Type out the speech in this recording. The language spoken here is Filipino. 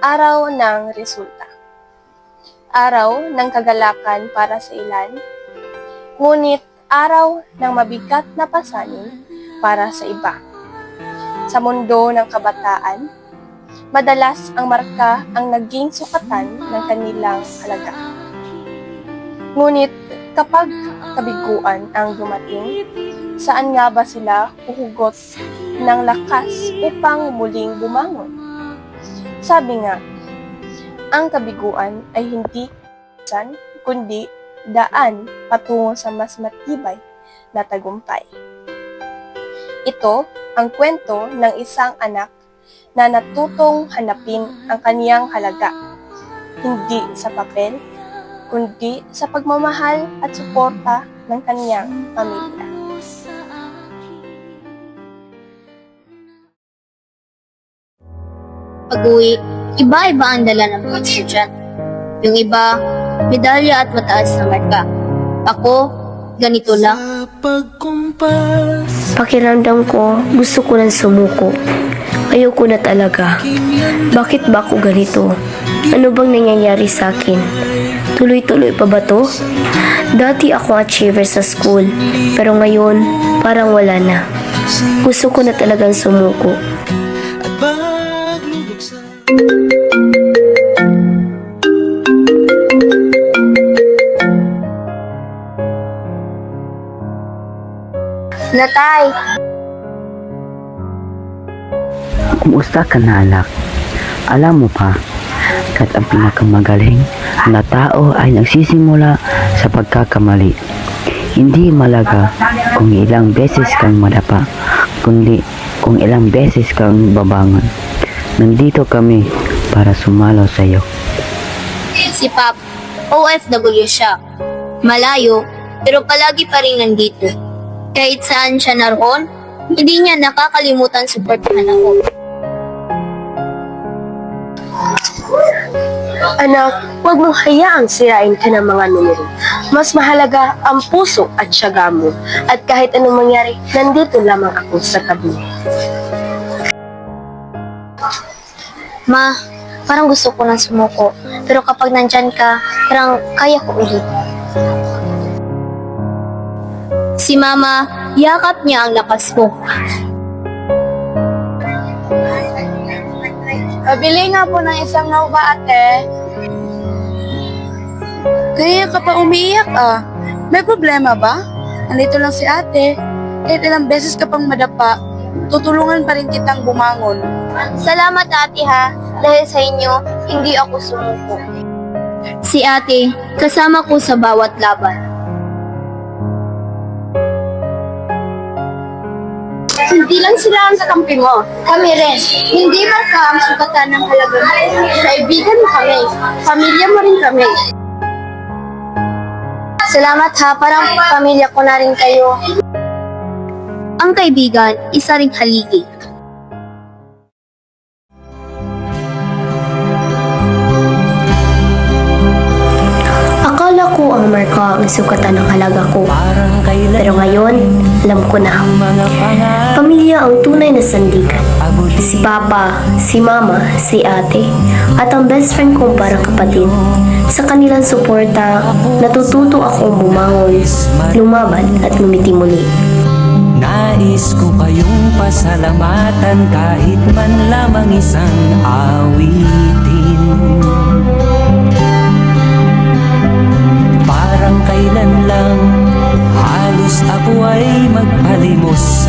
Araw ng resulta. Araw ng kagalakan para sa ilan, ngunit araw ng mabigat na pasanin para sa iba. Sa mundo ng kabataan, madalas ang marka ang naging sukatan ng kanilang halaga. Ngunit kapag kabiguan ang dumating, saan nga ba sila huhugot ng lakas upang muling bumangon? Sabi nga, ang kabiguan ay hindi san kundi daan patungo sa mas matibay na tagumpay. Ito ang kwento ng isang anak na natutong hanapin ang kaniyang halaga, hindi sa papel, kundi sa pagmamahal at suporta ng kaniyang pamilya. Pag-uwi, iba-iba ang dala ng mga estudyante. Yung iba, medalya at mataas na marka. Ako, ganito lang. Pakiramdam ko, gusto ko nang sumuko. Ayoko na talaga. Bakit ba ako ganito? Ano bang nangyayari sa akin? Tuloy-tuloy pa ba to? Dati ako achiever sa school, pero ngayon, parang wala na. Gusto ko na talagang sumuko. Natay, Kumusta ka na anak? Alam mo pa, kat ang pinakamagaling na tao ay nagsisimula sa pagkakamali. Hindi malaga kung ilang beses kang madapa, kundi kung ilang beses kang babangon. Nandito kami para sumalo sa iyo. si Pap, OFW siya. Malayo, pero palagi pa rin nandito. Kahit saan siya naroon, hindi niya nakakalimutan suportahan ako. Anak, huwag mong hayaang sirain ka ng mga numero. Mas mahalaga ang puso at syaga mo. At kahit anong mangyari, nandito lamang ako sa tabi. Ma, parang gusto ko nang sumuko. Pero kapag nandyan ka, parang kaya ko ulit. Si Mama, yakap niya ang lakas ko. Pabili nga po ng isang nauba ate. Kaya ka pa umiiyak ah. May problema ba? Andito lang si ate. Kahit ilang beses ka pang madapa, tutulungan pa rin kitang bumangon. Salamat ate ha, dahil sa inyo, hindi ako sumuko. Si ate, kasama ko sa bawat laban. Hindi lang sila ang kakampi mo. Kami rin. Hindi man ka ang sukatan ng halaga mo. Kaibigan mo kami. Pamilya mo rin kami. Salamat ha, parang pamilya ko na rin kayo. Ang kaibigan, isa ring haligi. Akala ko ang marka ang sukatan ng halaga ko. Pero ngayon, alam ko na. Pamilya ang tunay na sandigan. Si Papa, si Mama, si Ate, at ang best friend kong parang kapatid. Sa kanilang suporta, natututo akong bumangon, lumaban at ngumiti muli. Nais ko kayong pasalamatan kahit man lamang isang awitin. Parang kailan lang halos ako ay magpalimos